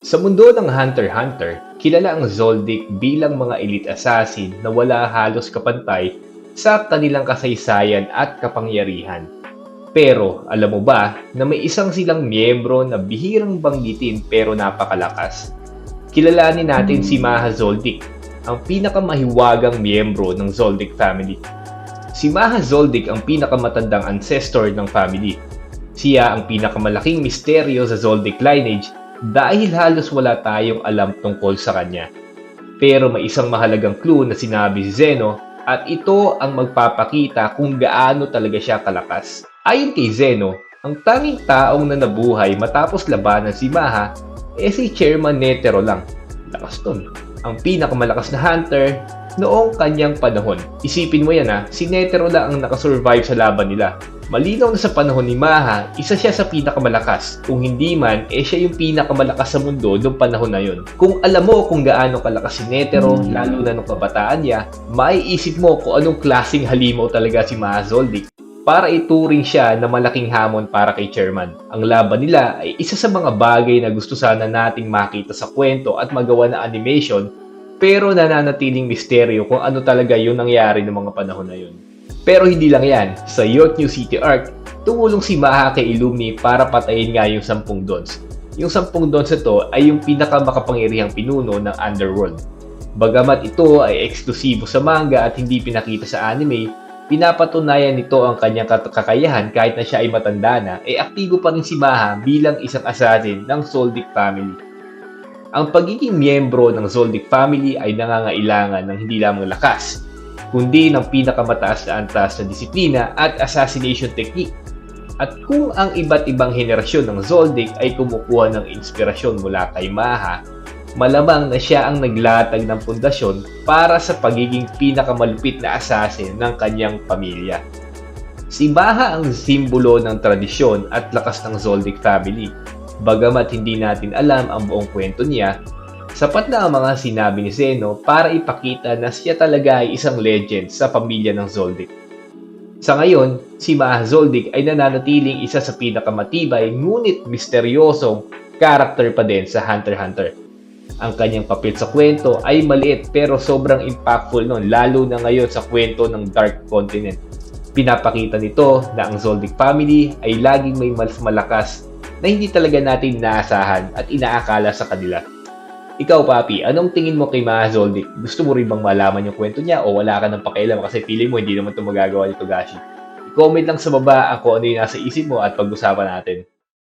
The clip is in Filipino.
Sa mundo ng Hunter x Hunter, kilala ang Zoldyck bilang mga elite assassin na wala halos kapantay sa kanilang kasaysayan at kapangyarihan. Pero alam mo ba na may isang silang miyembro na bihirang banggitin pero napakalakas? Kilalanin natin si Maha Zoldyck, ang pinakamahiwagang miyembro ng Zoldyck family. Si Maha Zoldyck ang pinakamatandang ancestor ng family. Siya ang pinakamalaking misteryo sa Zoldyck lineage dahil halos wala tayong alam tungkol sa kanya. Pero may isang mahalagang clue na sinabi si Zeno at ito ang magpapakita kung gaano talaga siya kalakas. Ayon kay Zeno, ang tanging taong na nabuhay matapos labanan si Maha eh si Chairman Netero lang. Lakas ton. Ang pinakamalakas na hunter noong kanyang panahon. Isipin mo yan ha, si Netero lang ang nakasurvive sa laban nila. Malinaw na sa panahon ni Maha, isa siya sa pinakamalakas. Kung hindi man, eh siya yung pinakamalakas sa mundo noong panahon na yun. Kung alam mo kung gaano kalakas si Netero, lalo na nung kabataan niya, maiisip mo kung anong klaseng halimaw talaga si Maha Zoldyck para ituring siya na malaking hamon para kay Chairman. Ang laban nila ay isa sa mga bagay na gusto sana nating makita sa kwento at magawa na animation pero nananatiling misteryo kung ano talaga yung nangyari ng mga panahon na yun. Pero hindi lang yan, sa York New City Arc, tumulong si Maha kay Illumni para patayin nga yung sampung dons. Yung sampung dons ito ay yung pinakamakapangyarihang pinuno ng Underworld. Bagamat ito ay eksklusibo sa manga at hindi pinakita sa anime, pinapatunayan nito ang kanyang kakayahan kahit na siya ay matanda na, ay aktibo pa rin si Maha bilang isang assassin ng Zoldyck family. Ang pagiging miyembro ng Zoldyck family ay nangangailangan ng hindi lamang lakas, kundi ng pinakamataas na antas na disiplina at assassination technique. At kung ang iba't ibang henerasyon ng Zoldyck ay kumukuha ng inspirasyon mula kay Maha, malamang na siya ang naglatag ng pundasyon para sa pagiging pinakamalupit na assassin ng kanyang pamilya. Si Maha ang simbolo ng tradisyon at lakas ng Zoldyck family. Bagamat hindi natin alam ang buong kwento niya, sapat na ang mga sinabi ni Zeno para ipakita na siya talaga ay isang legend sa pamilya ng Zoldyck. Sa ngayon, si Maha Zoldyck ay nananatiling isa sa pinakamatibay ngunit misteryosong karakter pa din sa Hunter x Hunter. Ang kanyang papel sa kwento ay maliit pero sobrang impactful noon lalo na ngayon sa kwento ng Dark Continent. Pinapakita nito na ang Zoldyck family ay laging may mas malakas na hindi talaga natin inaasahan at inaakala sa kanila. Ikaw, Papi, anong tingin mo kay Maha? Gusto mo rin bang malaman yung kwento niya o wala ka ng pakialam kasi feeling mo hindi naman ito magagawa ni Togashi? I-comment lang sa baba kung ano yung nasa isip mo at pag-usapan natin.